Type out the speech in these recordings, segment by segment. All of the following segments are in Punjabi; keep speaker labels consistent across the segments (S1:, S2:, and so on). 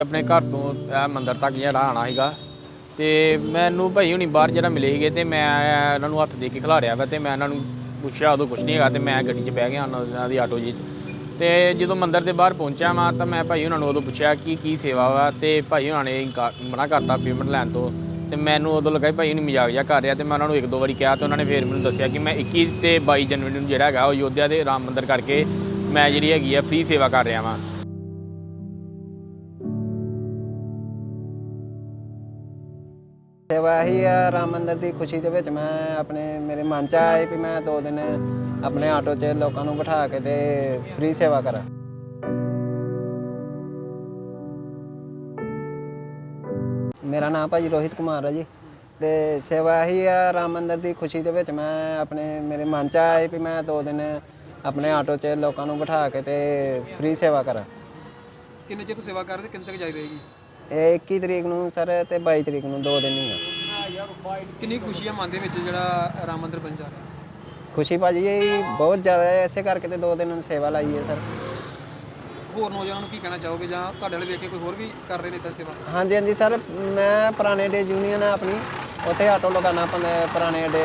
S1: ਆਪਣੇ ਘਰ ਤੋਂ ਇਹ ਮੰਦਿਰ ਤੱਕ ਜਿਹੜਾ ਆਣਾ ਸੀਗਾ। ਤੇ ਮੈਨੂੰ ਭਾਈ ਹੁਣੀ ਬਾਹਰ ਜਿਹੜਾ ਮਿਲੇ ਸੀਗੇ ਤੇ ਮੈਂ ਇਹਨਾਂ ਨੂੰ ਹੱਥ ਦੇ ਕੇ ਖਿਲਾਰਿਆ ਵਾ ਤੇ ਮੈਂ ਇਹਨਾਂ ਨੂੰ ਪੁੱਛਿਆ ਉਦੋਂ ਕੁਛ ਨਹੀਂ ਹੈਗਾ ਤੇ ਮੈਂ ਗੱਡੀ 'ਚ ਬਹਿ ਗਿਆ ਉਹਨਾਂ ਦੀ ਆਟੋ ਜੀ 'ਚ। ਤੇ ਜਦੋਂ ਮੰਦਰ ਦੇ ਬਾਹਰ ਪਹੁੰਚਿਆ ਮੈਂ ਤਾਂ ਮੈਂ ਭਾਈ ਉਹਨਾਂ ਨੂੰ ਉਦੋਂ ਪੁੱਛਿਆ ਕਿ ਕੀ ਸੇਵਾ ਵਾ ਤੇ ਭਾਈ ਉਹਨਾਂ ਨੇ ਮਨਾ ਕਰਤਾ ਪੇਮੈਂਟ ਲੈਣ ਤੋਂ। ਤੇ ਮੈਨੂੰ ਉਦੋਂ ਲੱਗਾ ਵੀ ਭਾਈ ਹੁਣੀ ਮਜ਼ਾਕ ਜਿਹਾ ਕਰ ਰਿਹਾ ਤੇ ਮੈਂ ਉਹਨਾਂ ਨੂੰ ਇੱਕ ਦੋ ਵਾਰੀ ਕਿਹਾ ਤੇ ਉਹਨਾਂ ਨੇ ਫੇਰ ਮੈਨੂੰ ਦੱਸਿਆ ਕਿ ਮੈਂ 21 ਤੇ 22 ਜਨਵਰੀ ਨੂੰ ਜਿਹੜਾ ਹੈਗਾ ਉਹ ਯੋਧਿਆ ਦੇ ਰਾਮ ਮੰਦਰ ਕਰਕੇ ਮੈਂ ਜਿਹੜੀ ਹੈਗੀ ਆ ਫ੍ਰੀ ਸੇਵਾ ਕਰ ਰਿਹਾ ਵਾਂ।
S2: ਸੇਵਾ ਹੀ ਆ, ਰਾਮ ਮੰਦਿਰ ਦੀ ਖੁਸ਼ੀ ਦੇ ਵਿੱਚ ਮੈਂ ਆਪਣੇ, ਮੇਰੇ ਮਨ ਚ ਆਇਆ ਵੀ ਮੈਂ ਦੋ ਦਿਨ ਆਪਣੇ ਆਟੋ 'ਚ ਲੋਕਾਂ ਨੂੰ ਬਿਠਾ ਕੇ ਤੇ ਫ੍ਰੀ ਸੇਵਾ ਕਰਾਂ। ਮੇਰਾ ਨਾਮ ਭਾਜੀ ਰੋਹਿਤ ਕੁਮਾਰ ਹੈ ਜੀ। ਤੇ ਸੇਵਾ ਹੀ ਆ, ਰਾਮ ਮੰਦਿਰ ਦੀ ਖੁਸ਼ੀ ਦੇ ਵਿੱਚ ਮੈਂ ਆਪਣੇ, ਮੇਰੇ ਮਨ ਚ ਆਏ ਵੀ ਮੈਂ ਦੋ ਦਿਨ ਆਪਣੇ ਆਟੋ 'ਚ ਲੋਕਾਂ ਨੂੰ ਬਿਠਾ ਕੇ ਤੇ ਫ੍ਰੀ ਸੇਵਾ ਕਰਾਂ।
S3: ਕਿੰਨੇ ਚਿਰ ਤੋਂ ਸੇਵਾ ਕਰ ਕਿੰਨੇ ਤੱਕ ਜਾਰੀ ਰਹੇਗੀ?
S2: ਇਹ 21 ਤਰੀਕ ਨੂੰ ਸਰ ਤੇ 22 ਤਰੀਕ ਨੂੰ ਦੋ ਦਿਨ ਹੀ ਆ।
S3: ਕਿੰਨੀ ਖੁਸ਼ੀ ਆ ਮਨ ਦੇ ਵਿੱਚ ਜਿਹੜਾ ਰਾਮ ਮੰਦਿਰ ਬਣ ਜਾ ਰਿਹਾ?
S2: ਖੁਸ਼ੀ ਭਾਜੀ ਇਹ ਬਹੁਤ ਜ਼ਿਆਦਾ ਹੈ ਇਸੇ ਕਰਕੇ ਤੇ ਦੋ ਦਿਨ ਸੇਵਾ ਲਾਈ ਹੈ ਸਰ।
S3: ਹੋਰ ਨੌਜਵਾਨਾਂ ਨੂੰ ਕੀ ਕਹਿਣਾ ਚਾਹੋਗੇ ਜਾਂ ਤੁਹਾਡੇ ਵਾਲੇ ਵੇਖ ਕੇ ਕੋਈ ਹੋਰ ਵੀ ਕਰ ਰਹੇ ਨੇ ਤਾਂ ਸੇਵਾ?
S2: ਹਾਂਜੀ ਹਾਂਜੀ ਸਰ ਮੈਂ ਪੁਰਾਣੇ ਡੇ ਯੂਨੀਅਨ ਆ ਆਪਣੀ। ਉੱਥੇ ਆਟੋ ਹੈ ਪੁਰਾਣੇ ਡੇ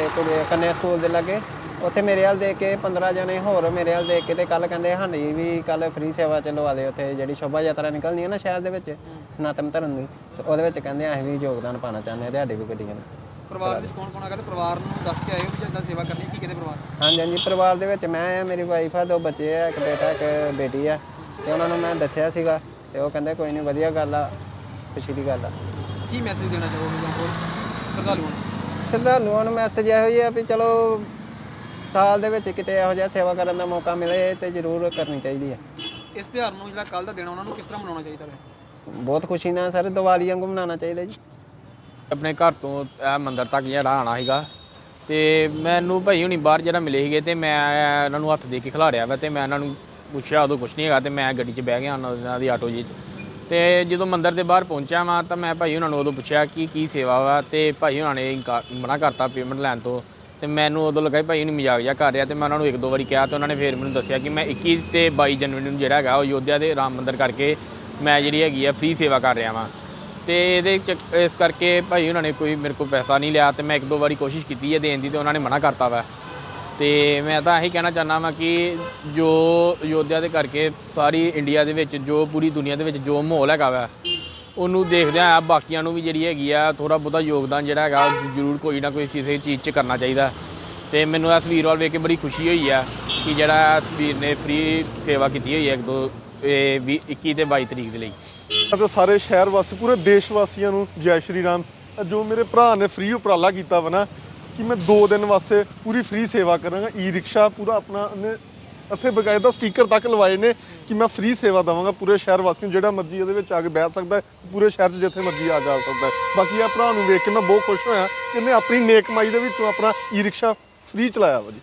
S2: ਕੰਨਿਆ ਸਕੂਲ ਦੇ ਲਾਗੇ। ਉੱਥੇ ਮੇਰੇ ਹਾਲ ਦੇਖ ਕੇ 15 ਜਣੇ ਹੋਰ ਮੇਰੇ ਹਾਲ ਦੇਖ ਕੇ ਤੇ ਕੱਲ ਕਹਿੰਦੇ ਹਾਂਜੀ ਵੀ ਕੱਲ ਫ੍ਰੀ ਸੇਵਾ ਚ ਲਵਾ ਦੇ ਉੱਥੇ ਜਿਹੜੀ ਸ਼ੋਭਾ ਯਾਤਰਾ ਨਿਕਲਦੀ ਹੈ ਨਾ ਸ਼ਹਿਰ ਦੇ ਵਿੱਚ ਸਨਾਤਨ ਧਰਮ ਦੀ। ਤੇ ਉਹਦੇ ਵਿੱਚ ਕਹਿੰਦੇ ਅਸੀਂ ਵੀ ਯੋਗਦਾਨ ਪਾਣਾ ਚਾਹੁੰਦੇ ਹਾਂ ਤੁਹਾਡੀ ਵੀ ਗੱਡੀਆਂ ਨੂੰ
S3: ਪਰਿਵਾਰ ਵਿੱਚ ਕੌਣ ਕੌਣ ਹੈਗਾ ਤੇ ਪਰਿਵਾਰ ਨੂੰ ਦੱਸ ਕੇ ਆਏ ਹੋ ਵੀ ਜਿੱਦਾਂ ਸੇਵਾ ਕਰਨੀ ਕੀ ਕਹਿੰਦੇ ਪਰਿਵਾਰ?
S2: ਹਾਂਜੀ ਹਾਂਜੀ ਪਰਿਵਾਰ ਦੇ ਵਿੱਚ ਮੈਂ ਆ ਮੇਰੀ ਵਾਈਫ ਆ ਦੋ ਬੱਚੇ ਆ ਇੱਕ ਬੇਟਾ ਇੱਕ ਬੇਟੀ ਆ। ਤੇ ਉਹਨਾਂ ਨੂੰ ਮੈਂ ਦੱਸਿਆ ਸੀਗਾ ਤੇ ਉਹ ਕਹਿੰਦੇ ਕੋਈ ਨਹੀਂ ਵਧੀਆ ਗੱਲ ਆ ਖੁਸ਼ੀ ਦੀ ਗੱਲ ਆ।
S3: ਕੀ ਮੈਸੇਜ ਦੇਣਾ ਚਾਹੋਗੇ ਜਾਂ ਹੋਰ? ਸ਼ਰਧਾਲੂਆਂ ਨੂੰ?
S2: ਸ਼ਰਧਾਲੂਆਂ ਨੂੰ ਮੈਸੇਜ ਇਹੋ ਹੀ ਆ ਵੀ ਚਲੋ ਸਾਲ ਦੇ ਵਿੱਚ ਕਿਤੇ ਇਹੋ ਜਿਹਾ ਸੇਵਾ ਕਰਨ ਦਾ ਮੌਕਾ ਮਿਲੇ ਤੇ ਜ਼ਰੂਰ ਕਰਨੀ ਚਾਹੀਦੀ ਹੈ
S3: ਇਸ ਤਿਉਹਾਰ ਨੂੰ ਜਿਹੜਾ ਕੱਲ ਦਾ ਦਿਨ ਉਹਨਾਂ ਨੂੰ ਕਿਸ ਤਰ੍ਹਾਂ ਮਨਾਉਣਾ ਚਾਹੀਦਾ ਹੈ
S2: ਬਹੁਤ ਖੁਸ਼ੀ ਨਾਲ ਸਰ ਦੀਵਾਲੀ ਵਾਂਗੂ ਮਨਾਉਣਾ ਚਾਹੀਦਾ ਜੀ।
S1: ਆਪਣੇ ਘਰ ਤੋਂ ਇਹ ਮੰਦਿਰ ਤੱਕ ਜਿਹੜਾ ਆਣਾ ਸੀਗਾ ਤੇ ਮੈਨੂੰ ਭਾਈ ਹੁਣੀ ਬਾਹਰ ਜਿਹੜਾ ਮਿਲੇ ਸੀਗੇ ਤੇ ਮੈਂ ਇਹਨਾਂ ਨੂੰ ਹੱਥ ਦੇ ਕੇ ਖਿਲਾਰਿਆ ਵਾ ਤੇ ਮੈਂ ਇਹਨਾਂ ਨੂੰ ਪੁੱਛਿਆ, ਉਦੋਂ ਕੁਝ ਨਹੀਂ ਹੈਗਾ ਤੇ ਮੈਂ ਗੱਡੀ 'ਚ ਬਹਿ ਗਿਆ ਉਹਨਾਂ ਦੀ ਆਟੋ ਜੀ 'ਚ। ਤੇ ਜਦੋਂ ਮੰਦਿਰ ਦੇ ਬਾਹਰ ਪਹੁੰਚਿਆ ਮੈਂ ਤਾਂ ਮੈਂ ਭਾਈ ਉਹਨਾਂ ਨੂੰ ਉਦੋਂ ਪੁੱਛਿਆ ਕਿ ਕੀ ਸੇਵਾ ਵਾ, ਤੇ ਭਾਈ ਉਹਨਾਂ ਨੇ ਇਨਕਾਰ- ਮਨਾ ਕਰਤਾ ਪੇਮੈਂਟ ਲੈਣ ਤੋਂ। ਤੇ ਮੈਨੂੰ ਉਦੋਂ ਲੱਗਾ ਵੀ ਭਾਈ ਹੁਣੀ ਮਜ਼ਾਕ ਜਿਹਾ ਕਰ ਰਿਹਾ ਤੇ ਮੈਂ ਉਹਨਾਂ ਨੂੰ ਇੱਕ ਦੋ ਵਾਰੀ ਕਿਹਾ ਤੇ ਉਹਨਾਂ ਨੇ ਫੇਰ ਮੈਨੂੰ ਦੱਸਿਆ ਕਿ ਮੈਂ 21 ਤੇ 22 ਜਨਵਰੀ ਨੂੰ ਜਿਹੜਾ ਹੈਗਾ ਉਹ ਯੋਧਿਆ ਦੇ ਰਾਮ ਮੰਦਿਰ ਕਰਕੇ ਮੈਂ ਜਿਹੜੀ ਹੈਗੀ ਆ ਫ੍ਰੀ ਸੇਵਾ ਕਰ ਰਿਹਾ ਵਾਂ। ਤੇ ਇਹਦੇ ਚ ਇਸ ਕਰਕੇ ਭਾਈ ਉਹਨਾਂ ਨੇ ਕੋਈ ਮੇਰੇ ਕੋਲ ਪੈਸਾ ਨਹੀਂ ਲਿਆ ਤੇ ਮੈਂ ਇੱਕ ਦੋ ਵਾਰੀ ਕੋਸ਼ਿਸ਼ ਕੀਤੀ ਹੈ ਦੇਣ ਦੀ ਤੇ ਉਹਨਾਂ ਨੇ ਮਨਾ ਕਰਤਾ ਵਾ। ਤੇ ਮੈਂ ਤਾਂ ਇਹੀ ਕਹਿਣਾ ਚਾਹੁੰਦਾ ਵਾਂ ਕਿ ਜੋ ਯੋਧਿਆ ਦੇ ਕਰਕੇ ਸਾਰੀ ਇੰਡੀਆ ਦੇ ਵਿੱਚ, ਜੋ ਪੂਰੀ ਦੁਨੀਆ ਦੇ ਵਿੱਚ ਜੋ ਮਾਹੌਲ ਹੈਗਾ ਵਾ, ਉਹਨੂੰ ਦੇਖਦਿਆਂ ਆ ਬਾਕੀਆਂ ਨੂੰ ਵੀ ਜਿਹੜੀ ਹੈਗੀ ਆ ਥੋੜਾ ਬਹੁਤਾ ਯੋਗਦਾਨ ਜਿਹੜਾ ਹੈਗਾ ਜ਼ਰੂਰ ਕੋਈ ਨਾ ਕੋਈ ਕਿਸੇ ਚੀਜ਼ 'ਚ ਕਰਨਾ ਚਾਹੀਦਾ। ਤੇ ਮੈਨੂੰ ਇਸ ਵੀਰ ਵੱਲ ਵੇਖ ਕੇ ਬੜੀ ਖੁਸ਼ੀ ਹੋਈ ਆ ਕਿ ਜਿਹੜਾ ਵੀਰ ਨੇ ਫ੍ਰੀ ਸੇਵਾ ਕੀਤੀ ਹੋਈ ਹੈ ਇੱਕ ਦੋ, ਇਹ ਵੀਹ- 21 ਤੇ 22 ਤਰੀਕ ਦੇ ਲਈ।
S4: ਅਤੇ ਸਾਰੇ ਸ਼ਹਿਰ ਵਾਸੀ, ਪੂਰੇ ਦੇਸ਼ ਵਾਸੀਆਂ ਨੂੰ ਜੈ ਸ਼੍ਰੀ ਰਾਮ। ਜੋ ਮੇਰੇ ਭਰਾ ਨੇ ਫ੍ਰੀ ਉਪਰਾਲਾ ਕੀਤਾ ਵਾ ਨਾ ਕਿ ਮੈਂ 2 ਦਿਨ ਵਾਸਤੇ ਪੂਰੀ ਫ੍ਰੀ ਸੇਵਾ ਕਰਾਂਗਾ। ਈ ਰਿਕਸ਼ਾ ਪੂਰਾ ਆਪਣਾ ਉਹਨੇ ਇੱਥੇ ਬਕਾਇਦਾ ਸਟicker ਤੱਕ ਲਵਾਏ ਨੇ ਕਿ ਮੈਂ ਫ੍ਰੀ ਸੇਵਾ ਦਵਾਂਗਾ ਪੂਰੇ ਸ਼ਹਿਰ ਵਾਸੀਆਂ ਨੂੰ। ਜਿਹੜਾ ਮਰਜ਼ੀ ਇਹਦੇ ਵਿੱਚ ਆ ਕੇ ਬਹਿ ਸਕਦਾ ਹੈ, ਪੂਰੇ ਸ਼ਹਿਰ 'ਚ ਜਿੱਥੇ ਮਰਜ਼ੀ ਆ ਜਾ ਸਕਦਾ ਹੈ। ਬਾਕੀ ਇਹ ਭਰਾ ਨੂੰ ਵੇਖ ਕੇ ਮੈਂ ਬਹੁਤ ਖੁਸ਼ ਹੋਇਆ ਕਿ ਇਹਨੇ ਆਪਣੀ ਨੇਕ ਕਮਾਈ ਦੇ ਵਿੱਚੋਂ ਆਪਣਾ ਈ ਰਿਕਸ਼ਾ ਫ੍ਰੀ ਚਲਾਇਆ ਵਾ ਜੀ।